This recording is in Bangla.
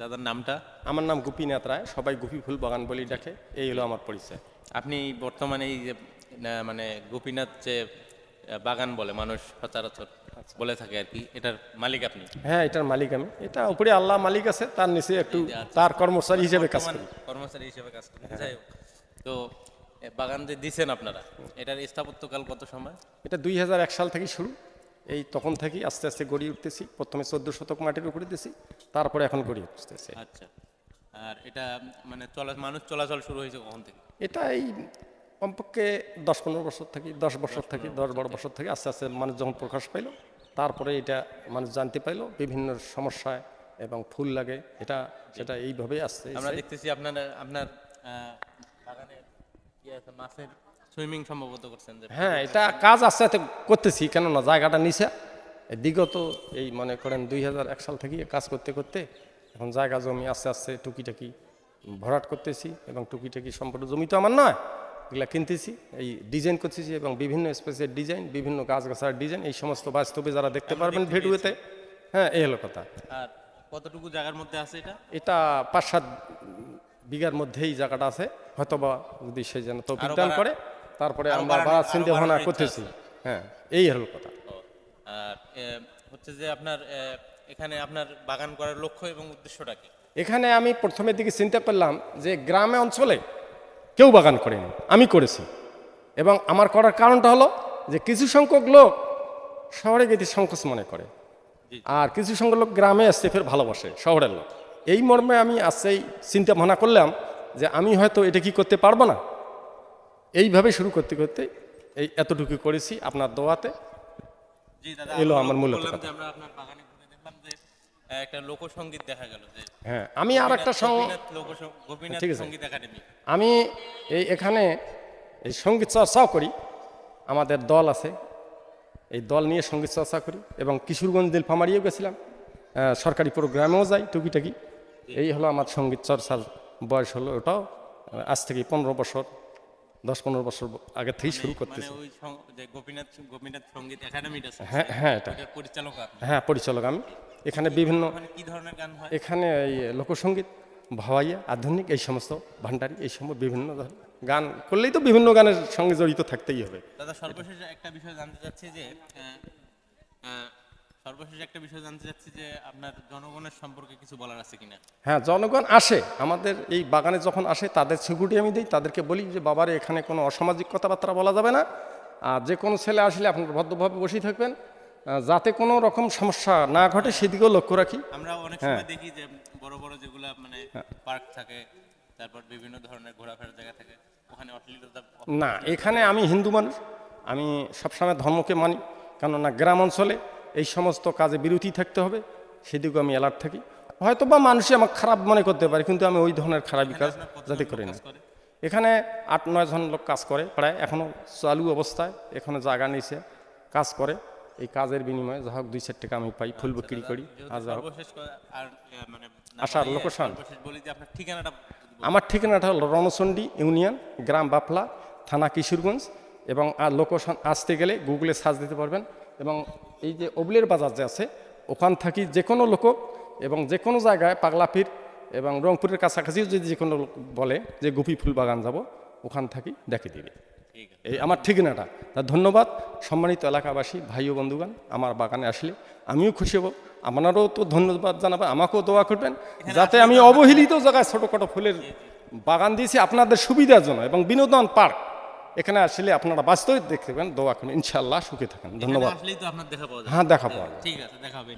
দাদার নামটা? আমার নাম গোপীনাথ রায় সবাই গোপী ফুল বাগান বলি ডাকে এই হলো আমার পরিচয়। আপনি বর্তমানে এই যে মানে গোপীনাথ যে বাগান বলে মানুষ সচরাচর বলে থাকে আর কি এটার মালিক আপনি? হ্যাঁ এটার মালিক আমি। এটা উপরে আল্লাহ মালিক আছে তার নিচে একটু তার কর্মচারী হিসেবে কাজ করি। কর্মচারী হিসেবে কাজ করেন যাই হোক। তো বাগান যে দিছেন আপনারা এটার স্থাপত্যকাল কত সময়? এটা দুই হাজার এক সাল থেকে শুরু। এই তখন থেকেই আস্তে আস্তে গড়িয়ে উঠতেছি। প্রথমে চোদ্দ শতক মাটির উপরে দিয়েছি তারপরে এখন গড়িয়ে উঠতেছে। আচ্ছা আর এটা মানে চলা মানুষ চলাচল শুরু হয়েছে কখন থেকে? এটা এই কমপক্ষে দশ পনেরো বছর থেকে দশ বছর থেকে দশ বারো বছর থেকে আস্তে আস্তে মানুষ যখন প্রকাশ পাইলো তারপরে এটা মানুষ জানতে পাইলো বিভিন্ন সমস্যায় এবং ফুল লাগে এটা সেটা এইভাবেই আসছে। আমরা দেখতেছি আপনার আপনার বাগানে কি আছে মাছের সুইমিং সম্ভবত করছেন হ্যাঁ এটা কাজ আস্তে আস্তে করতেছি কেননা জায়গাটা নিচে। বিগত এই মনে করেন দুই এক সাল থেকে কাজ করতে করতে এখন জায়গা জমি আস্তে আস্তে টুকিটাকি ভরাট করতেছি এবং টুকিটাকি সম্পূর্ণ জমি তো আমার নয় এগুলা কিনতেছি এই ডিজাইন করতেছি এবং বিভিন্ন স্পেসের ডিজাইন বিভিন্ন গাছগাছার ডিজাইন এই সমস্ত বাস্তবে যারা দেখতে পারবেন ভিডিওতে। হ্যাঁ এই হলো কথা। আর কতটুকু জায়গার মধ্যে আছে এটা? এটা পাঁচ সাত বিঘার মধ্যেই জায়গাটা আছে হয়তোবা যদি সে যেন তো আরও দান করে। তারপরে আমরা বাড়ানোর- চিন্তা ভাবনা করতেছি। হ্যাঁ এই হলো কথা। হচ্ছে যে আপনার এখানে আপনার বাগান করার লক্ষ্য এবং উদ্দেশ্যটা কি? এখানে আমি প্রথমের দিকে চিন্তা করলাম যে গ্রামে অঞ্চলে কেউ বাগান করেনি আমি করেছি। এবং আমার করার কারণটা হলো যে কিছু সংখ্যক লোক শহরে গেতে সংকোচ মনে করে। আর কিছু সংখ্যক লোক গ্রামে আসতে ফের ভালোবাসে শহরের লোক। এই মর্মে আমি আসছেই চিন্তা ভাবনা করলাম যে আমি হয়তো এটা কি করতে পারব না? এইভাবে শুরু করতে করতে এই এতটুকু করেছি আপনার দোয়াতে। এলো আমার মূলত এ, একটা লোকসঙ্গীত দেখা গেল হ্যাঁ আমি আর একটা ঠিক আছে। আমি এই এখানে এই সংগীত চর্চাও করি। আমাদের দল আছে। এই দল নিয়ে সংগীত চর্চা করি এবং কিশোরগঞ্জ দিলফামারিও গেছিলাম। সরকারি প্রোগ্রামেও যাই টুকিটাকি। এই হলো আমার সংগীত চর্চার বয়স হলো ওটাও আজ থেকে পনেরো বছর। দশ পনেরো বছর আগে থেকেই শুরু মানে করতেছি। গোপীনাথ গোপীনাথ সংগীত একাডেমিটা হ্যাঁ হ্যাঁ এটা। পরিচালক হ্যাঁ পরিচালক আমি। এখানে বিভিন্ন কি ধরনের গান হয়? এখানে এই লোকসঙ্গীত ভাওয়াইয়া আধুনিক এই সমস্ত ভান্ডারি এই সমস্ত বিভিন্ন ধরনের গান করলেই তো বিভিন্ন গানের সঙ্গে জড়িত থাকতেই হবে। দাদা সর্বশেষ একটা বিষয় জানতে চাচ্ছি যে সর্বশেষ একটা বিষয় জানতে চাচ্ছি যে আপনার জনগণের সম্পর্কে কিছু বলার আছে কিনা? হ্যাঁ জনগণ আসে। আমাদের এই বাগানে যখন আসে তাদের সিকিউরিটি আমি দিই তাদেরকে বলি যে বাবারে এখানে কোনো অসামাজিক কথাবার্তা বলা যাবে না। আর যে কোনো ছেলে আসলে আপনার ভদ্রভাবে বসেই থাকবেন। যাতে কোনো রকম সমস্যা না ঘটে সেদিকেও লক্ষ্য রাখি। আমরা অনেক হ্যাঁ। সময় দেখি যে বড় বড় যেগুলা মানে পার্ক থাকে তারপর বিভিন্ন ধরনের ঘোরাফেরার জায়গা থাকে ওখানে অশ্লীলতা না এখানে আমি হিন্দু মানুষ। আমি সবসময় ধর্মকে মানি কেননা গ্রাম অঞ্চলে এই সমস্ত কাজে বিরতি থাকতে হবে সেদিকেও আমি অ্যালার্ট থাকি। হয়তো বা মানুষই আমাকে খারাপ মনে করতে পারে কিন্তু আমি ওই ধরনের খারাপই কাজ যাতে করি না এখানে আট নয় জন লোক কাজ করে প্রায় এখনও চালু অবস্থায় এখনও জায়গা নিচে কাজ করে। এই কাজের বিনিময়ে যা হোক দুই চার টাকা আমি পাই ফুল বিক্রি করি আর যা হোক। মানে আসার লোকেশন। আমার ঠিকানাটা হল রণচণ্ডী ইউনিয়ন গ্রাম বাফলা থানা কিশোরগঞ্জ এবং আর লোকেশন আসতে গেলে গুগলে সার্চ দিতে পারবেন। এবং এই যে অবলের বাজার যে আছে ওখান থাকি যে কোনো লোক এবং যে কোনো জায়গায় পাগলাপির এবং রংপুরের কাছাকাছিও যদি যে কোনো লোক বলে যে গুপি ফুল বাগান যাব ওখান থাকি দেখে দিবে। এই আমার ঠিকানাটা। তা ধন্যবাদ। সম্মানিত এলাকাবাসী ভাই ও বন্ধুগান আমার বাগানে আসলে আমিও খুশি হব। আপনারাও তো ধন্যবাদ জানাবে আমাকেও দোয়া করবেন। যাতে আমি অবহেলিত জায়গায় ছোটোখাটো ফুলের বাগান দিয়েছি আপনাদের সুবিধার জন্য এবং বিনোদন পার্ক। এখানে আসলে আপনারা বাস্তবিক দেখতে পাবেন দোয়া করুন। ইনশাল্লাহ সুখে থাকেন। ধন্যবাদ। হ্যাঁ দেখা পাওয়া যাবে। ঠিক আছে দেখা হবে